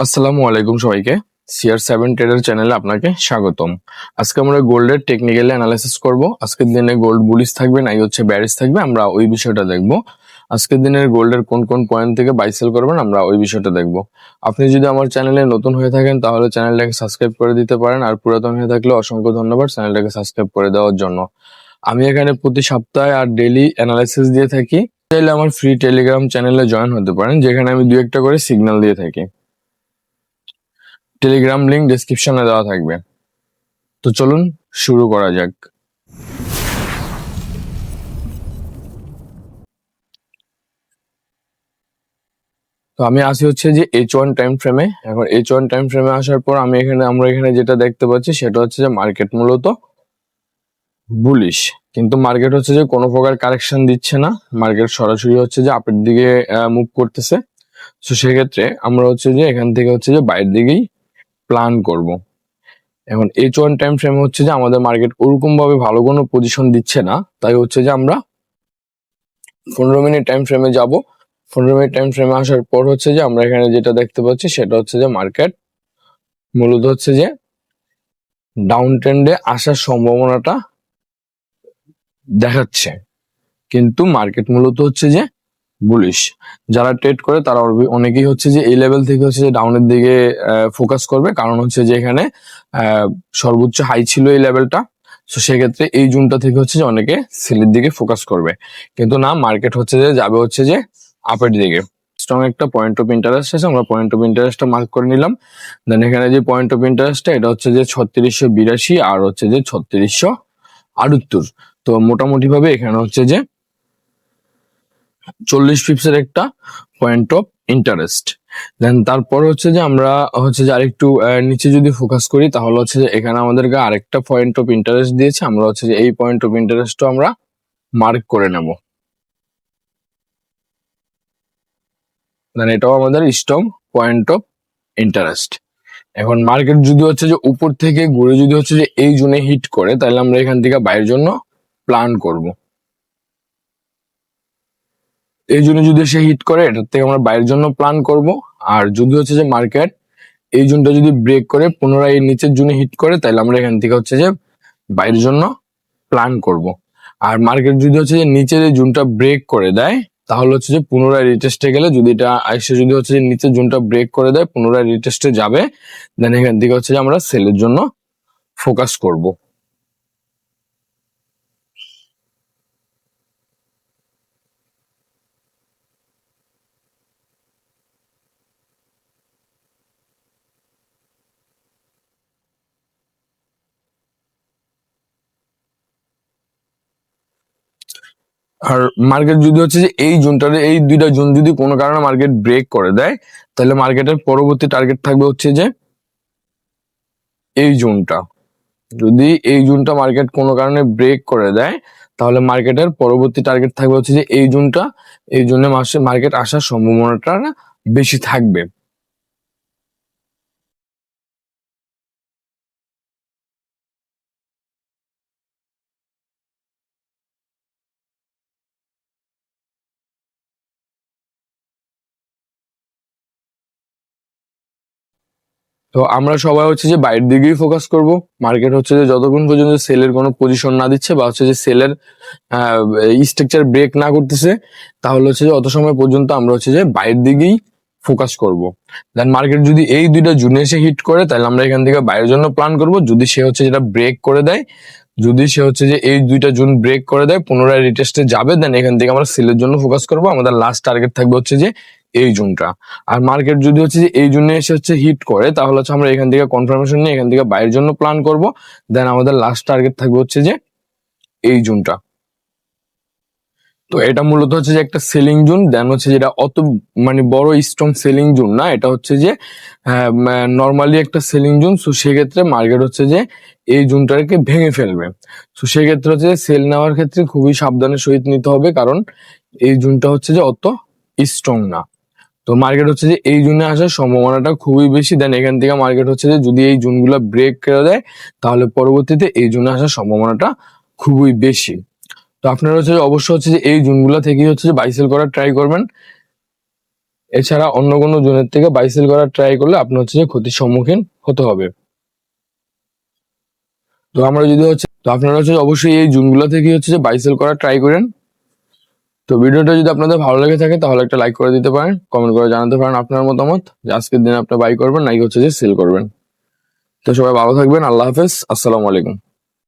আসসালামু আলাইকুম সবাইকে। সিআর সেভেন ট্রেডার চ্যানেলে আপনাকে স্বাগতম। আজকে আমরা গোল্ডের টেকনিক্যালি অ্যানালাইসিস করব। আজকের দিনে গোল্ড বুলিশ থাকবে নাই হচ্ছে ব্যারিস থাকবে। আমরা ওই বিষয়টা দেখব। আজকের দিনের গোল্ডের কোন কোন পয়েন্ট থেকে বাই সেল করবেন, আমরা ওই বিষয়টা দেখব। আপনি যদি আমার চ্যানেলে নতুন হয়ে থাকেন, তাহলে চ্যানেলটাকে সাবস্ক্রাইব করে দিতে পারেন। আর পুরাতন হয়ে থাকলে অসংখ্য ধন্যবাদ চ্যানেলটাকে সাবস্ক্রাইব করে দেওয়ার জন্য। আমি এখানে প্রতি সপ্তাহে আর ডেলি অ্যানালাইসিস দিয়ে থাকি। চাইলে আমার ফ্রি টেলিগ্রাম চ্যানেলে জয়েন হতে পারেন, যেখানে আমি দু একটা করে সিগন্যাল দিয়ে থাকি। টেলিগ্রাম লিংক ডেসক্রিপশনে দেওয়া থাকবে। তো চলুন শুরু করা যাক। তো আমি আসি হচ্ছে যে এইচ ওয়ান টাইম ফ্রেমে এখন এইচ ওয়ান টাইম ফ্রেমে আসার পর আমি এখানে, আমরা এখানে যেটা দেখতে পাচ্ছি সেটা হচ্ছে যে মার্কেট মূলত বুলিশ কিন্তু মার্কেট হচ্ছে যে কোনো প্রকার কারেকশন দিচ্ছে না। মার্কেট সরাসরি হচ্ছে যে আপের দিকে মুভ করতেছে। তো সেক্ষেত্রে আমরা হচ্ছে যে এখান থেকে হচ্ছে যে বাইরের দিকেই প্ল্যান করব। এখন এইচ ওয়ান টাইম ফ্রেমে হচ্ছে যে আমাদের মার্কেট ওরকম ভাবে ভালো কোনো পজিশন দিচ্ছে না। তাই হচ্ছে যে আমরা পনেরো মিনিট টাইম ফ্রেমে যাব। পনেরো মিনিট টাইম ফ্রেমে আসার পর হচ্ছে যে আমরা এখানে যেটা দেখতে পাচ্ছি সেটা হচ্ছে যে মার্কেট মূলত হচ্ছে যে ডাউন ট্রেন্ডে আসার সম্ভাবনাটা দেখাচ্ছে। কিন্তু মার্কেট মূলত হচ্ছে যে বুলিশ যারা ট্রেড করে, তারা অনেকেই হচ্ছে যে এই লেভেল থেকে হচ্ছে যে ডাউনের দিকে ফোকাস করবে। কারণ হচ্ছে যে এখানে সর্বোচ্চ হাই ছিল এই লেভেলটা তো সেক্ষেত্রে এই জুনটা থেকে হচ্ছে যে অনেকে সেলের দিকে ফোকাস করবে। কিন্তু না মার্কেট হচ্ছে যে যাবে হচ্ছে যে আপের দিকে। স্ট্রং একটা পয়েন্ট অফ ইন্টারেস্ট আছে, আমরা পয়েন্ট অফ ইন্টারেস্টটা মার্ক করে নিলাম। দেন এখানে যে পয়েন্ট অফ ইন্টারেস্টটা এটা হচ্ছে যে ছত্রিশশো বিরাশি আর হচ্ছে যে ছত্রিশশো আটাত্তর। তো মোটামুটি ভাবে এখানে হচ্ছে যে চল্লিশ পিপসের একটা পয়েন্ট অফ ইন্টারেস্ট দেন তারপর হচ্ছে যে আমরা হচ্ছে যে আরেকটু নিচে যদি ফোকাস করি, তাহলে হচ্ছে যে এখানে আমাদেরকে আরেকটা পয়েন্ট অফ ইন্টারেস্ট দিয়েছে। আমরা হচ্ছে যে এই পয়েন্ট অফ ইন্টারেস্টও আমরা মার্ক করে নেব। দেন এটাও আমাদের স্ট্রং পয়েন্ট অফ ইন্টারেস্ট এখন মার্কেট যদি হচ্ছে যে উপর থেকে ঘুরে যদি হচ্ছে যে এই জোনে হিট করে, তাহলে আমরা এখান থেকে বাইরের জন্য প্ল্যান করব। এই জন্য যদি সে হিট করে, এটার থেকে আমরা বাইরের জন্য প্ল্যান করব। আর যদি হচ্ছে যে মার্কেট এই জোনটা যদি ব্রেক করে, পুনরায় নিচের জোনে হিট করে, তাহলে আমরা এখান থেকে হচ্ছে যে বাইরের জন্য প্ল্যান করব। আর মার্কেট যদি হচ্ছে যে নিচের এই জোনটা ব্রেক করে দেয়, তাহলে হচ্ছে যে পুনরায় রিটেস্টে গেলে যদি এটা আইসে যদি হচ্ছে যে নিচের জোনটা ব্রেক করে দেয়, পুনরায় রিটেস্টে যাবে দেন এখান থেকে হচ্ছে যে আমরা সেলের জন্য ফোকাস করব। আর মার্কেট যদি হচ্ছে যে এই জোনটার এই দুইটা জোন যদি কোনো কারণে মার্কেট ব্রেক করে দেয়, তাহলে মার্কেটের পরবর্তী টার্গেট থাকবে হচ্ছে যে এই জোনটা যদি এই জোনটা মার্কেট কোনো কারণে ব্রেক করে দেয়, তাহলে মার্কেটের পরবর্তী টার্গেট থাকবে হচ্ছে যে এই জোনটা এই জন্য মাসে মার্কেট আসার সম্ভাবনাটা বেশি থাকবে। তো আমরা সবাই হচ্ছে যে বাইরের দিকেই ফোকাস করব। মার্কেট হচ্ছে যে যতক্ষণ পর্যন্ত সেলের কোনো পজিশন না দিচ্ছে বা হচ্ছে যে সেলের স্ট্রাকচার ব্রেক না করতেছে, তাহলে হচ্ছে যে অত সময় পর্যন্ত আমরা হচ্ছে যে বাইরের দিকেই ফোকাস করব। দেন মার্কেট যদি এই দুইটা জুনে এসে হিট করে, তাহলে আমরা এখান থেকে বাইরের জন্য প্ল্যান করব। যদি সে হচ্ছে যেটা ব্রেক করে দেয়, যদি সে হচ্ছে যে এই দুইটা জুন ব্রেক করে দেয়, পুনরায় রিটেস্টে যাবে দেন এখান থেকে আমরা সেলের জন্য ফোকাস করব। আমাদের লাস্ট টার্গেট থাকবে হচ্ছে যে এই জুনটা। আর মার্কেট যদি হচ্ছে যে এই জন্য এসে হচ্ছে হিট করে, তাহলে হচ্ছে আমরা এখান থেকে কনফার্মেশন নিয়ে এখান থেকে বাইরের জন্য প্ল্যান করব। দেন আমাদের লাস্ট টার্গেট থাকবে হচ্ছে যে এই জুনটা। তো এটা মূলত হচ্ছে যে একটা সেলিং জোন দেন হচ্ছে যেটা অত মানে বড় স্ট্রং সেলিং জোন না, এটা হচ্ছে যে নর্মালি একটা সেলিং জোন সো সেক্ষেত্রে মার্কেট হচ্ছে যে এই জোনটাকে ভেঙে ফেলবে। তো সেক্ষেত্রে হচ্ছে সেল নেওয়ার ক্ষেত্রে খুবই সাবধানের সহিত নিতে হবে, কারণ এই জোনটা হচ্ছে যে অত স্ট্রং না। তো মার্কেট হচ্ছে যে এই জুনে আসার সম্ভাবনাটা খুবই বেশি। দেন এখান থেকে মার্কেট হচ্ছে যে যদি এই জুনগুলো ব্রেক করে দেয়, তাহলে পরবর্তীতে এই জুনে আসার সম্ভাবনাটা খুবই বেশি। তো আপনারা হচ্ছে যে অবশ্যই হচ্ছে যে এই জুনগুলো থেকেই হচ্ছে যে বাইসেল করার ট্রাই করবেন। এছাড়া অন্য কোনো জোনের থেকে বাইসেল করার ট্রাই করলে আপনার হচ্ছে যে ক্ষতির সম্মুখীন হতে হবে। তো আমরা যদি হচ্ছে, তো আপনারা হচ্ছে অবশ্যই এই জুনগুলো থেকে হচ্ছে যে বাইসেল করার ট্রাই করেন। তো ভিডিওটা যদি আপনাদের ভালো লেগে থাকে, তাহলে একটা লাইক করে দিতে পারেন কমেন্ট করে জানাতে পারেন আপনার মতামত। যে আজকের দিনে আপনি বাই করবেন, নাকি হচ্ছে যে সেল করবেন। তো সবাই ভালো থাকবেন, আল্লাহ হাফেজ, আসসালামু আলাইকুম।